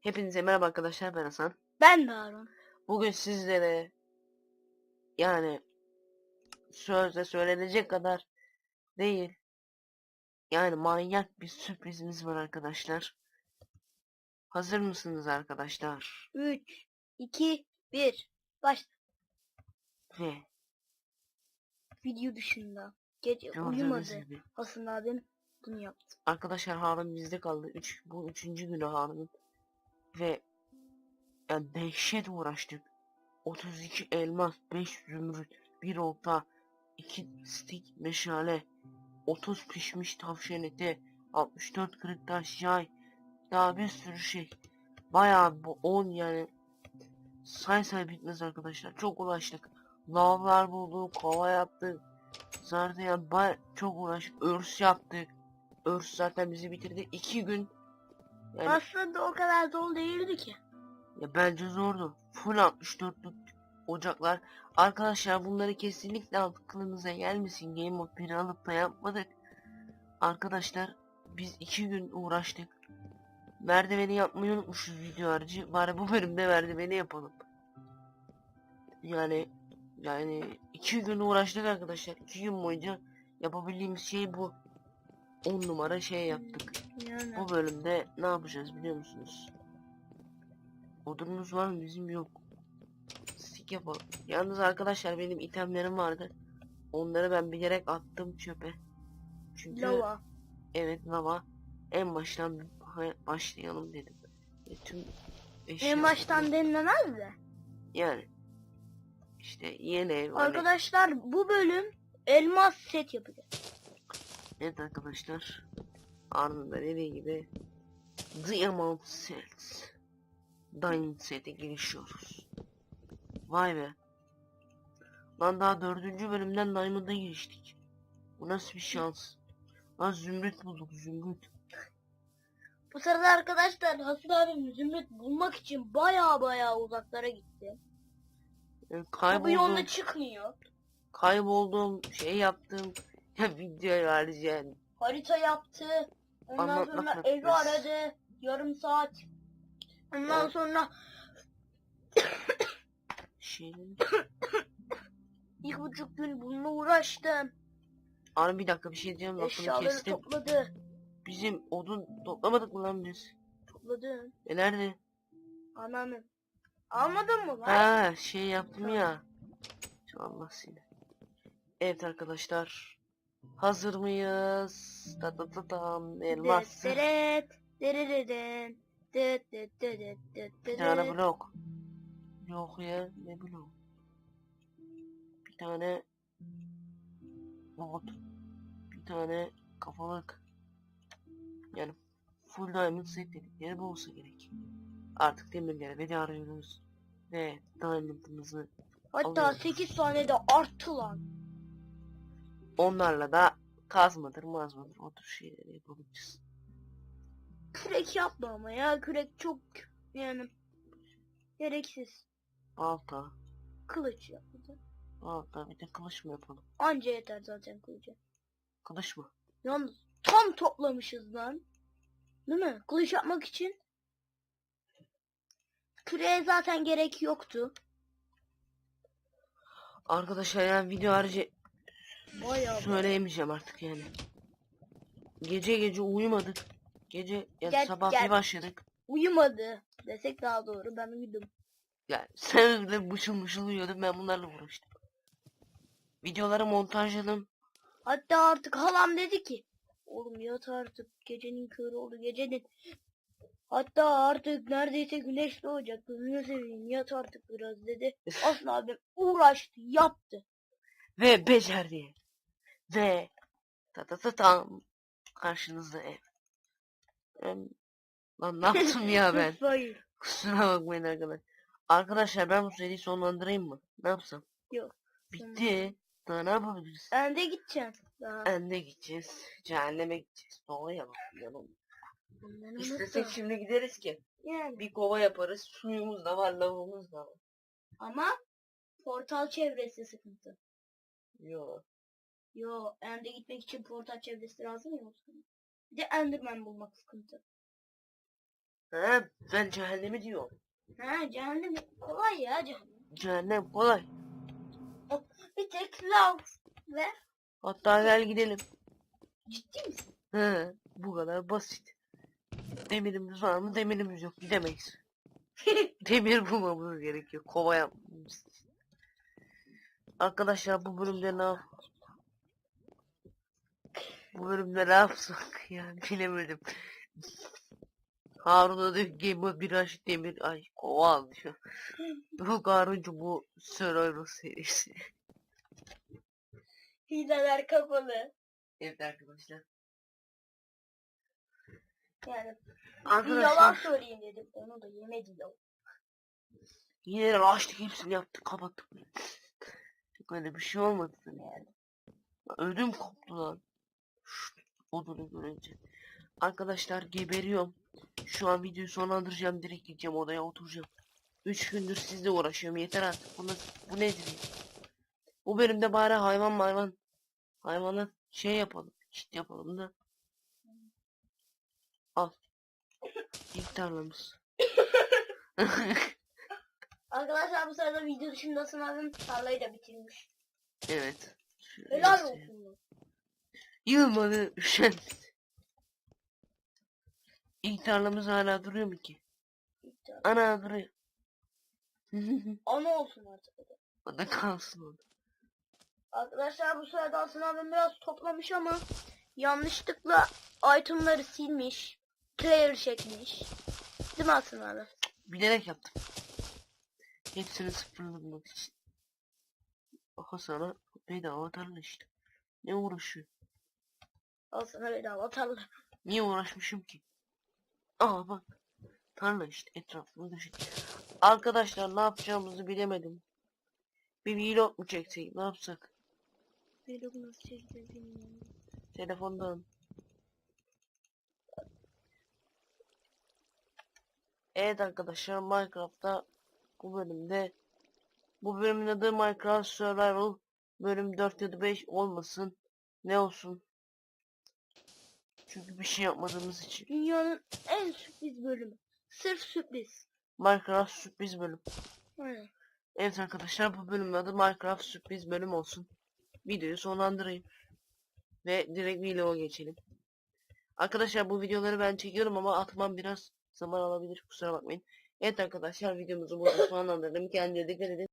Hepinize merhaba arkadaşlar ben Hasan. Ben de Harun. Bugün sizlere yani sözle söylenecek kadar değil. Yani manyak bir sürprizimiz var arkadaşlar. Hazır mısınız arkadaşlar? 3, 2, 1. Başla. Ve Video dışında. Gece gördüğünüz uyumadı. Hasan abim bunu yaptı. Arkadaşlar Harun bizde kaldı. Üç, bu üçüncü günü Harun'un. Ve yani dehşet uğraştık. 32 elmas, 5 zümrüt, 1 olta, 2 stik meşale, 30 pişmiş tavşan eti, 64 kırık taş yay, daha bir sürü şey. Bayağı bu 10 yani say say bitmez arkadaşlar. Çok uğraştık. Lavlar bulduk, kova yaptık. Zaten yani çok uğraştık. Örs yaptık. Örs zaten bizi bitirdi. 2 gün yani Aslında o kadar zor değildi ki. ya bence zordu. Full 64'lük ocaklar. Arkadaşlar bunları kesinlikle aklınıza gelmesin. Game Mode 1'i alıp da yapmadık. Arkadaşlar biz iki gün uğraştık. Merdiveni yapmayı unutmuşuz video harici. Bari bu bölümde merdiveni yapalım. Yani yani iki gün uğraştık arkadaşlar. İki gün boyunca yapabildiğimiz şey bu. 10 numara şey yaptık. Yani. Bu bölümde ne yapacağız biliyor musunuz? Odunumuz var mı? Bizim yok. Stik yapalım. Yalnız arkadaşlar benim itemlerim vardı. Onları ben bilerek attım çöpe. Çünkü Lava. evet lava en baştan başlayalım dedim. Ve tüm En baştan denilemez de. yani işte yeni ev hani- Arkadaşlar bu bölüm elmas set yapacağız. Evet arkadaşlar. Ardında dediği gibi Diamond Set. Diamond Set'e girişiyoruz. Vay be. Lan daha dördüncü bölümden Diamond'a giriştik. Bu nasıl bir şans. Lan zümrüt bulduk zümrüt. Bu sırada arkadaşlar Hasan abim zümrüt bulmak için baya baya uzaklara gitti. Yani Bu kayboldum, yolda çıkmıyor. kayboldum, şey yaptım. Ya video yani. harita yaptı. Ondan Anlatmak sonra evi aradı. Yarım saat. Ondan Evet. sonra Şeyin... bir buçuk gün bununla uğraştım. Abi bir dakika bir şey diyeceğim lafını Eşyaları kestim. topladı. Bizim odun toplamadık mı lan biz? Topladı. E nerede? Ananı. Almadın mı lan? Ha şey yaptım ya. Allah seni. Evet arkadaşlar. Hazır mıyız? Ta ta ta tam elmas. Bir tane blok. Yok ya ne blok? Bir tane bot. Bir tane kafalık. Yani full diamond set dedikleri bu olsa gerek. Artık demirlere veda arıyoruz. Ve diamond'ımızı Hatta Alıyorum. 8 tane de arttı lan. Onlarla da kazmadır mazmadır o tür şeyleri yapabiliriz. Kürek yapma ama ya. Kürek çok yani gereksiz. Balta, Kılıç yapacağım. balta bir de kılıç mı yapalım? Anca yeter zaten kılıca. Kılıç mı? Yalnız tam toplamışız lan. Değil mi? Kılıç yapmak için. Küreğe zaten gerek yoktu. Arkadaşlar yani video harici Bayağı söyleyemeyeceğim artık yani. Gece gece uyumadık. Gece ya Gel- sabah gel. bir başladık. uyumadı desek daha doğru. Ben uyudum. Yani sen de mışıl mışıl uyuyordun ben bunlarla uğraştım. Videoları montajladım. Hatta artık halam dedi ki oğlum yat artık gecenin körü oldu gecenin. Hatta artık neredeyse güneş doğacak. Gözünü seveyim yat artık biraz dedi. Aslında abim uğraştı yaptı. Ve becerdi. Ve ta ta ta tam karşınızda ev. Em, Lan ne yaptım ya ben? Hayır. Kusura bakmayın arkadaşlar. Arkadaşlar ben bu seriyi sonlandırayım mı? Ne yapsam? Yok. Bitti. Daha ne yapabiliriz? Ben de gideceğim. Daha. Ende gideceğiz. Cehenneme gideceğiz. Doğaya. Ondan İstesek şimdi gideriz ki. Yani. Bir kova yaparız. Suyumuz da var, lavabomuz da var. Ama portal çevresi sıkıntı. Yo. Yo, Ende gitmek için portal çevresi lazım ya. o zaman. Bir de Enderman bulmak sıkıntı. He ben cehennemi diyorum. Ha cehennem kolay ya cehennem. Cehennem kolay. Bir tek lav ve Hatta gel gidelim. ciddi misin? He bu kadar basit. Demirimiz var mı? Demirimiz yok. Gidemeyiz. Demir bulmamız gerekiyor. Kova yapmamız. Arkadaşlar bu bölümde ne Bu bölümde ne yapsak ya bilemedim. Harun'a da Game bir demir ay kova almış. bu Haruncu bu Survivor serisi. Hileler kapalı. Evet arkadaşlar. Yani bir yalan Arkadaşlar söyleyeyim dedim. Onu da yemedi ya. yine açtık hepsini yaptık kapattık. Öyle bir şey olmadı yani. Ödüm koptu lan. Odunu görünce. Arkadaşlar geberiyorum. Şu an videoyu sonlandıracağım. Direkt gideceğim odaya oturacağım. Üç gündür sizle uğraşıyorum. Yeter artık. Bu, nasıl, bu nedir? Bu bölümde bari hayvan hayvan hayvana şey yapalım. Çit yapalım da. Al. İlk tarlamız. Arkadaşlar bu sırada video dışında sınavım tarlayı da bitirmiş. evet. Helal olsun. Yılmadı üşen. İlk tarlamız hala duruyor mu ki? Ana duruyor. Ana olsun artık. o da kalsın orada. Arkadaşlar bu sırada aslında abim biraz toplamış ama yanlışlıkla itemları silmiş. Player çekmiş. Değil mi aslında abi? Bilerek yaptım. Hepsini sıfırlamak için. Aha sana bedava tarla işte. Ne uğraşıyor? Al sana bedava tarla. Niye uğraşmışım ki? Aa bak. Tarla işte etrafını düşün. Arkadaşlar ne yapacağımızı bilemedim. Bir vlog mu çeksek ne yapsak? Vlog nasıl çekeceğiz bilmiyorum. Telefondan. Evet arkadaşlar Minecraft'ta bu bölümde bu bölümün adı Minecraft Survival bölüm 4 ya da 5 olmasın. Ne olsun? Çünkü bir şey yapmadığımız için. Dünyanın en sürpriz bölümü. Sırf sürpriz. Minecraft sürpriz bölüm. Aynen. Evet arkadaşlar bu bölümün adı Minecraft sürpriz bölüm olsun. Videoyu sonlandırayım. Ve direkt vloga geçelim. Arkadaşlar bu videoları ben çekiyorum ama atmam biraz zaman alabilir kusura bakmayın. Evet arkadaşlar videomuzu burada sonlandırdım. Kendinize dikkat edin.